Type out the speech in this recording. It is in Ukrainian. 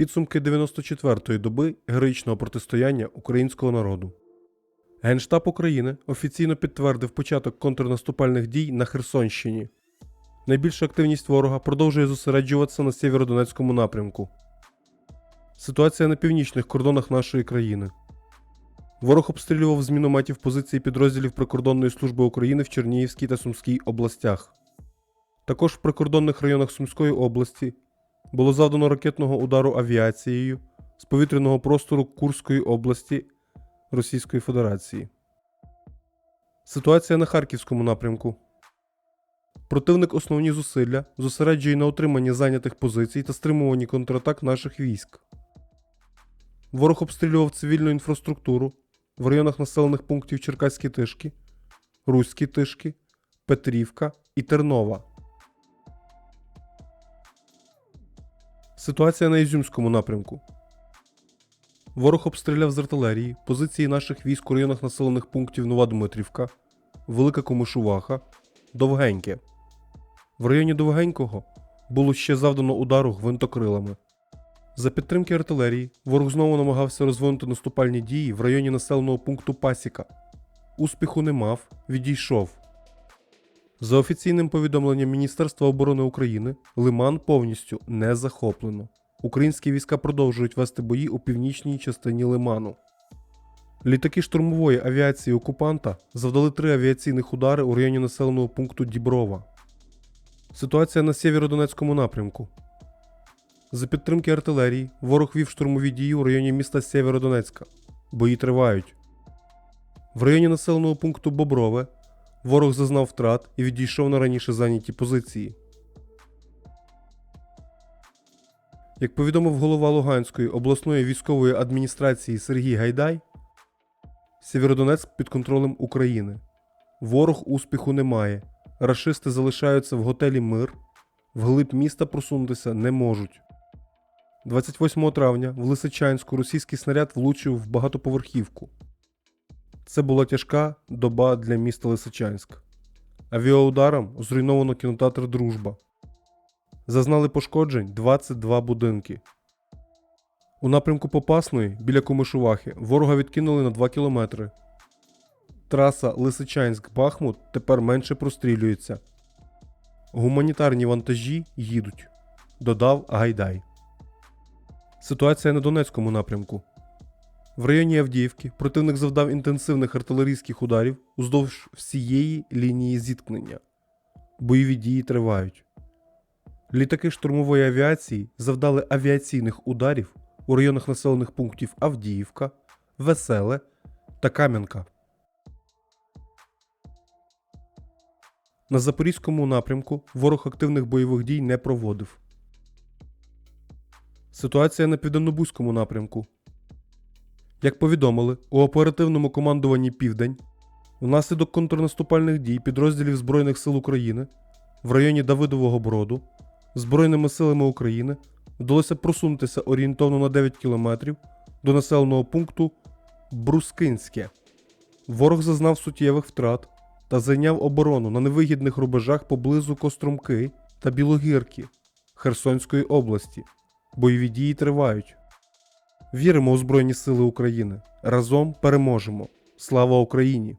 Підсумки 94-ї доби героїчного протистояння українського народу. Генштаб України офіційно підтвердив початок контрнаступальних дій на Херсонщині. Найбільша активність ворога продовжує зосереджуватися на сєвєродонецькому напрямку. Ситуація на північних кордонах нашої країни. Ворог обстрілював з мінометів позиції підрозділів Прикордонної служби України в Чернігівській та Сумській областях. Також в прикордонних районах Сумської області було завдано ракетного удару авіацією з повітряного простору Курської області Російської Федерації. Ситуація на Харківському напрямку. Противник основні зусилля зосереджує на отриманні зайнятих позицій та стримуванні контратак наших військ. Ворог обстрілював цивільну інфраструктуру в районах населених пунктів Черкаські Тишки, Руські Тишки, Петрівка і Тернова. Ситуація на Ізюмському напрямку. Ворог обстріляв з артилерії позиції наших військ у районах населених пунктів Нова Дмитрівка, Велика Комишуваха, Довгеньке. В районі Довгенького було ще завдано удару гвинтокрилами. За підтримки артилерії ворог знову намагався розвинути наступальні дії в районі населеного пункту Пасіка. Успіху не мав, відійшов. За офіційним повідомленням Міністерства оборони України, Лиман повністю не захоплено. Українські війська продовжують вести бої у північній частині Лиману. Літаки штурмової авіації окупанта завдали три авіаційних удари у районі населеного пункту Діброва. Ситуація на сєвєродонецькому напрямку. За підтримки артилерії ворог вів штурмові дії у районі міста Сєвєродонецька. Бої тривають. В районі населеного пункту Боброве ворог зазнав втрат і відійшов на раніше зайняті позиції. Як повідомив голова Луганської обласної військової адміністрації Сергій Гайдай, Сєвєродонецьк під контролем України. Ворог успіху не має. Рашисти залишаються в готелі Мир, вглиб міста просунутися не можуть. 28 травня в Лисичанську російський снаряд влучив в багатоповерхівку. Це була тяжка доба для міста Лисичанськ. Авіаударом зруйновано кінотеатр Дружба. Зазнали пошкоджень 22 будинки. У напрямку Попасної біля Комишувахи ворога відкинули на 2 кілометри. Траса Лисичанськ-Бахмут тепер менше прострілюється. Гуманітарні вантажі їдуть, додав Гайдай. Ситуація на Донецькому напрямку. В районі Авдіївки противник завдав інтенсивних артилерійських ударів уздовж всієї лінії зіткнення. Бойові дії тривають. Літаки штурмової авіації завдали авіаційних ударів у районах населених пунктів Авдіївка, Веселе та Кам'янка. На Запорізькому напрямку ворог активних бойових дій не проводив. Ситуація на південнобузькому напрямку. Як повідомили у оперативному командуванні Південь, внаслідок контрнаступальних дій підрозділів Збройних сил України в районі Давидового Броду Збройними силами України вдалося просунутися орієнтовно на 9 кілометрів до населеного пункту Брускинське. Ворог зазнав суттєвих втрат та зайняв оборону на невигідних рубежах поблизу Кострумки та Білогірки Херсонської області. Бойові дії тривають. Віримо у Збройні Сили України. Разом переможемо. Слава Україні!